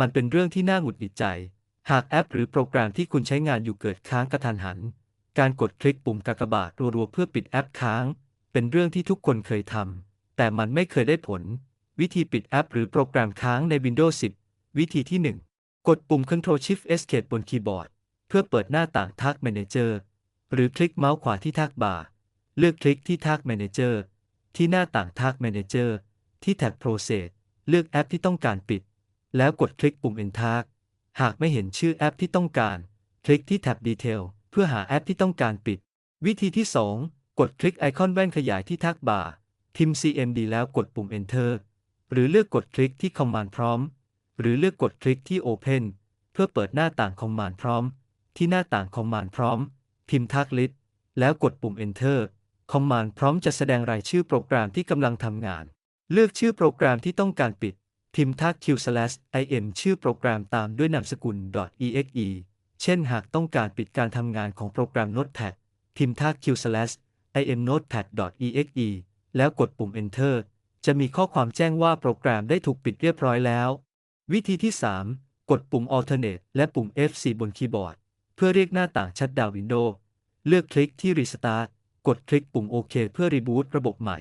มันเป็นเรื่องที่น่าหงุดหงิดใจ หากแอปหรือโปรแกรมที่คุณใช้งานอยู่เกิดค้างกระทันหัน การกดคลิกปุ่มกากบาทรัวๆเพื่อปิดแอปค้าง เป็นเรื่องที่ทุกคนเคยทำ แต่มันไม่เคยได้ผล วิธีปิดแอปหรือโปรแกรมค้างใน Windows 10 วิธีที่ 1 กดปุ่ม Ctrl Shift Escape บนคีย์บอร์ด เพื่อเปิดหน้าต่าง Task Manager หรือคลิกเมาส์ขวาที่ Task Bar เลือกคลิกที่ Task Manager ที่หน้าต่าง Task Manager ที่แท็บ Process เลือกแอปที่ต้องการปิด แล้วกดคลิกปุ่ม End Task หากไม่เห็นชื่อแอปที่ต้องการ คลิกที่แท็บ Detail เพื่อหาแอปที่ต้องการปิด วิธีที่ 2 กดคลิกไอคอนแว่นขยายที่ทักบาร์พิมพ์ cmd แล้วกดปุ่ม enter หรือเลือกกดคลิกที่ command prompt หรือเลือกกดคลิกที่ open เพื่อเปิดหน้าต่าง command prompt ที่หน้าต่าง command prompt พิมพ์ทัก list แล้วกดปุ่ม enter command prompt จะแสดงรายชื่อโปรแกรมที่กำลังทำงาน เลือกชื่อโปรแกรมที่ต้องการปิด พิมพ์ทัก q im ชื่อโปรแกรมตามด้วยนามสกุล .exe เช่นหากต้องการปิดการทำงานของโปรแกรม Notepad พิมพ์ทัก q im notepad.exe แล้วกดปุ่ม enter จะมีข้อความแจ้งว่าโปรแกรมได้ถูกปิดเรียบร้อยแล้ว วิธีที่ 3 กดปุ่ม alternate และปุ่ม F4 บนคีย์บอร์ด เพื่อเรียกหน้าต่างชัดดาววินโดว์เลือกคลิกที่ restart กดคลิกปุ่มโอเคเพื่อรีบูตระบบใหม่